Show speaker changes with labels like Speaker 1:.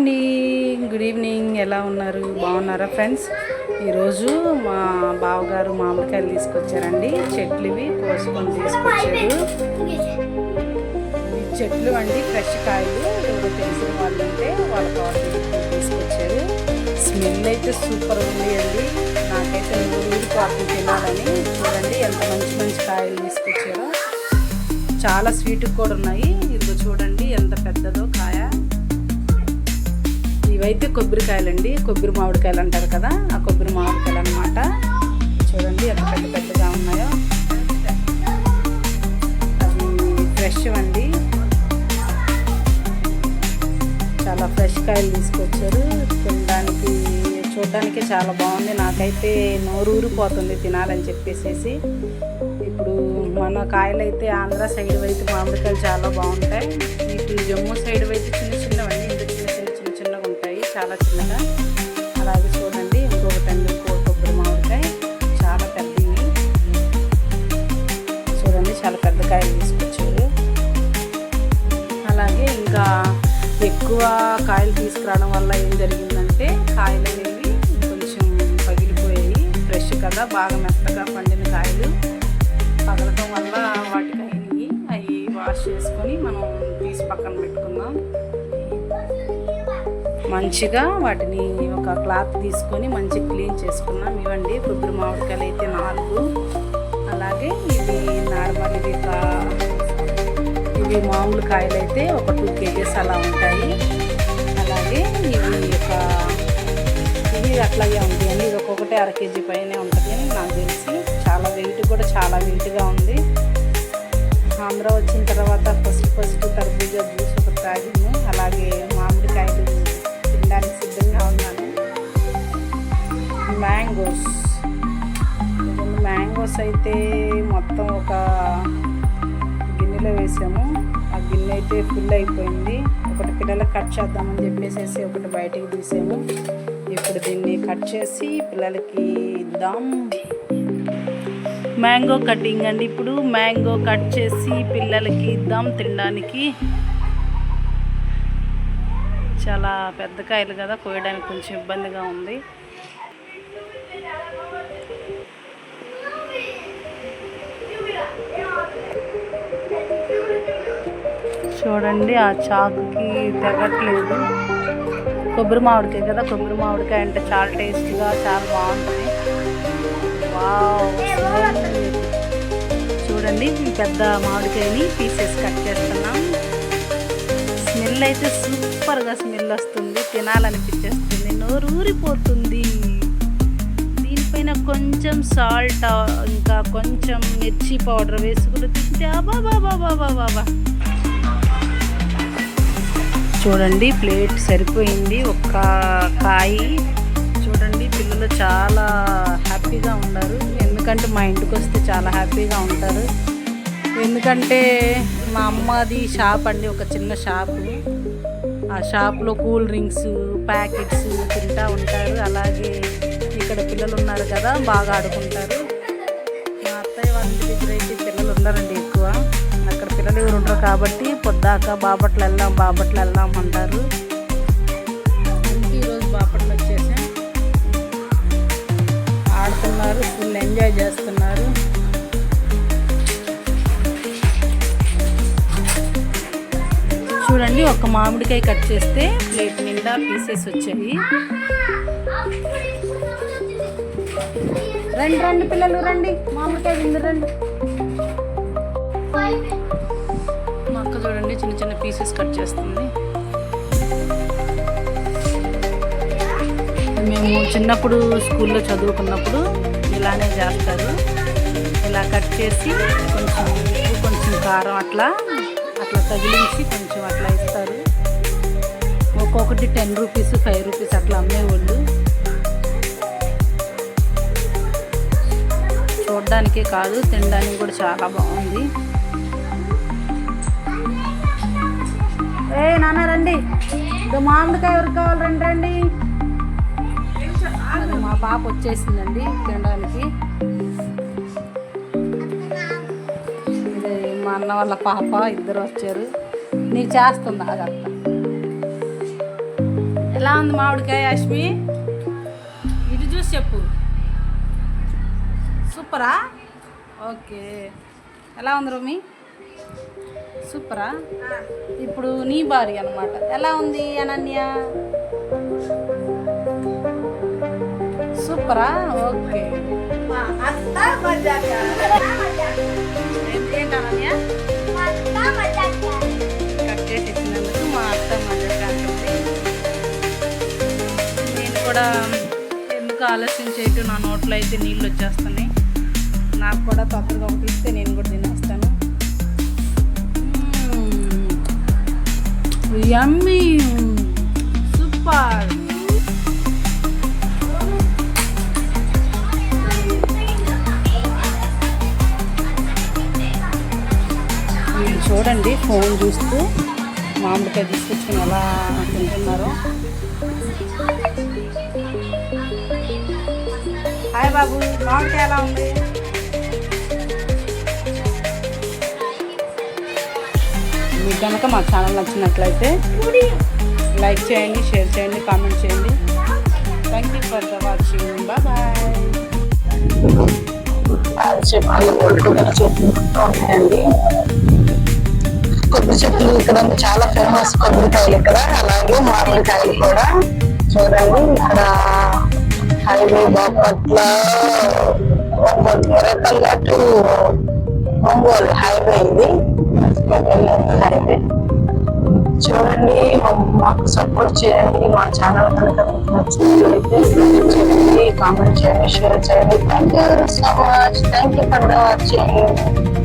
Speaker 1: అండి good evening ఎలా ఉన్నారు? బాగున్నారా ఫ్రెండ్స్ ఈరోజు మా బావగారు మామిడికాయలు తీసుకొచ్చారండి. చెట్లు ఇవి కోసుకొని తీసుకొచ్చారు. ఈ చెట్లు అండి ఫ్రెష్ కాయలు. ఎవరో తెలిసిన వాళ్ళు ఉంటే వాళ్ళ తీసుకొచ్చారు. స్మెల్ అయితే సూపర్ ఉంది అండి నాకైతే నూరు కాఫీ తినాలని. చూడండి ఎంత మంచి మంచి కాయలు తీసుకొచ్చారో. చాలా స్వీట్ కూడా ఉన్నాయి. ఇదిగో చూడండి ఎంత పెద్దదో కాయ. ఇవైతే కొబ్బరికాయలండి. కొబ్బరి మామిడికాయలు అంటారు కదా ఆ కొబ్బరి మామిడికాయలు అనమాట చూడండి ఎంత పెద్ద పెద్దగా ఉన్నాయో. అవి ఫ్రెష్ అండి. చాలా ఫ్రెష్ కాయలు తీసుకొచ్చారు. తినడానికి చూడడానికి చాలా బాగుంది. నాకైతే నోరు ఊరిపోతుంది తినాలని చెప్పేసేసి. ఇప్పుడు మన కాయలు అయితే ఆంధ్ర సైడ్ వైపు మామిడికాయలు చాలా బాగుంటాయి. ఇటు జమ్మూ సైడ్ అయితే చిన్న చాలా చిన్నగా. అలాగే చూడండి ఇంకొకటి అండి కోడికొబ్బరి కొబ్బరి మామిడికాయ. చాలా పెద్దవి. చూడండి చాలా పెద్ద కాయలు తీసుకొచ్చారు. అలాగే ఇంకా ఎక్కువ కాయలు తీసుకురావడం వల్ల ఏం జరిగిందంటే కాయలు అనేవి కొంచెం పగిలిపోయాయి. ఫ్రెష్ కదా బాగా మంచిగా వాటిని ఒక క్లాత్ తీసుకొని మంచిగా క్లీన్ చేసుకున్నాం. ఇవ్వండి కొబ్బరి మామిడికాయలు అయితే నాలుగు. అలాగే ఇవి నార్మల్ ఇవి ఒక ఇవి మామూలు కాయలు అయితే ఒక టూ కేజీస్ అలా ఉంటాయి. అలాగే ఇవి ఒక ఇవి అట్లాగే ఉంటాయండి ఇది ఒక్కొక్కటి అర కేజీ పైనే ఉంటుంది అని నాకు తెలిసి. చాలా వెయిట్ కూడా చాలా వెయిట్గా ఉంది. ఆంధ్ర వచ్చిన తర్వాత ఫస్ట్ ఫస్ట్ తర్బూజా గిన్నెలో వేసాము. ఆ గిన్నె అయితే ఫుల్ అయిపోయింది. ఒకటి పిల్లలకు కట్ చేద్దామని చెప్పేసి ఒకటి బయటికి తీసాము. ఇప్పుడు దీన్ని కట్ చేసి పిల్లలకి ఇద్దాం. మ్యాంగో కటింగ్ అండి ఇప్పుడు. మ్యాంగో కట్ చేసి పిల్లలకి ఇద్దాం తినడానికి. చాలా పెద్ద కాయలు కదా కోయడానికి కొంచెం ఇబ్బందిగా ఉంది. చూడండి ఆ చాకుకి తెగట్లేదు. కొబ్బరి మామిడికాయ కదా కొబ్బరి మామిడికాయ అంటే చాలా టేస్టీగా చాలా బాగుంటుంది. చూడండి పెద్ద మామిడికాయని పీసెస్ కట్ చేస్తున్నాం. స్మెల్ అయితే సూపర్గా స్మెల్ వస్తుంది తినాలనిపించేస్తుంది నోరు ఊరిపోతుంది దీనిపైన కొంచెం సాల్ట్ ఇంకా కొంచెం మిర్చి పౌడర్ వేసుకుని తింటే అబ్బా బాబా బాబా బాబా చూడండి ప్లేట్ సరిపోయింది. ఒక్క కాయ. చూడండి పిల్లలు చాలా హ్యాపీగా ఉన్నారు. ఎందుకంటే మా ఇంటికి వస్తే చాలా హ్యాపీగా ఉంటారు. ఎందుకంటే మా అమ్మది షాప్ అండి ఒక చిన్న షాపు. ఆ షాప్లో కూల్ డ్రింక్స్ ప్యాకెట్స్ తింటూ ఉంటారు. అలాగే ఇక్కడ పిల్లలు ఉన్నారు కదా బాగా ఆడుకుంటారు. మా అత్తయ్య వాళ్ళ దగ్గర అయితే పిల్లలు ఉన్నారండి ఎక్కువ. అక్కడ ఉండరు కాబట్టి పొద్దాక బాపట్ల వెళ్దాం బాపట్ల వెళ్దాం అంటారు. ఈరోజు బాపట్ల వచ్చేసాం. ఆడుతున్నారు ఫుల్ ఎంజాయ్ చేస్తున్నారు. చూడండి ఒక మామిడికాయ కట్ చేస్తే ప్లేట్ నిండా పీసెస్ వచ్చాయి రండి రండి పిల్లలు రండి. మామిడికాయ తిందు రండి. చిన్న చిన్న పీసెస్ కట్ చేస్తుంది. మేము చిన్నప్పుడు స్కూల్లో చదువుకున్నప్పుడు ఇలానే చేస్తారు. ఇలా కట్ చేసి కొంచెం ఉప్పు కొంచెం కారం అట్లా అట్లా తగిలించి కొంచెం అట్లా ఇస్తారు. ఒక్కొక్కటి టెన్ రూపీస్ ఫైవ్ రూపీస్ అట్లా అమ్మేవాళ్ళు. చూడడానికే కాదు తినడానికి కూడా చాలా బాగుంది. ఏ నాన్న రండి. ఇది మామిడికాయ ఎవరికి కావాలి? రండి రండి. మా పాప వచ్చేసిందండి తినడానికి. మా అన్న వాళ్ళ పాప ఇద్దరు వచ్చారు. నీ చేస్తుందా అదంతా ఎలా ఉంది మామిడికాయ అశ్మి? ఇటు చూసి చెప్పు. సూపరా? ఓకే. ఎలా ఉంది రోమి? సూపరా? ఇప్పుడు నీ భార్య అనమాట ఎలా ఉంది అనన్య? సూపరా? ఓకే. కట్ చేసి ఇచ్చినందుకు మా అత్త మజాక్ అంటుంది నేను కూడా ఎందుకు ఆలస్యం చేయటం నా నోట్లో అయితే నీళ్ళు వచ్చేస్తున్నాయి. నాకు కూడా తొందరగా ఒకటి ఇస్తే నేను కూడా తిన్నాను. Yummy super. వీళ్ళు చూడండి ఫోన్ చూస్తూ మామిడికాయ తీసుకొచ్చుకుని ఎలా తింటున్నారో. హాయ్ బాబు మామిడికాయ ఎలా ఉంది? మీకు కనుక మా ఛానల్ నచ్చినట్లయితే లైక్ చేయండి షేర్ చేయండి కామెంట్ చేయండి. Thank you for the watching bye
Speaker 2: చెట్లు కొబ్బరి చెట్లు కొబ్బరి చెట్లు ఇక్కడ చాలా ఫేమస్ కొబ్బరికాయలు ఇక్కడ అలాగే మామిడికాయలు కూడా చూడండి ఇక్కడ highway Bapatla Repalle to Ongole highway ఇది హైవే చూడండి మాకు సపోర్ట్ చేయండి మా ఛానల్ కనుక మీకు నచ్చినట్లయితే లైక్ చేయండి కామెంట్ చేయండి షేర్ చేయండి thank you so much thank you for watching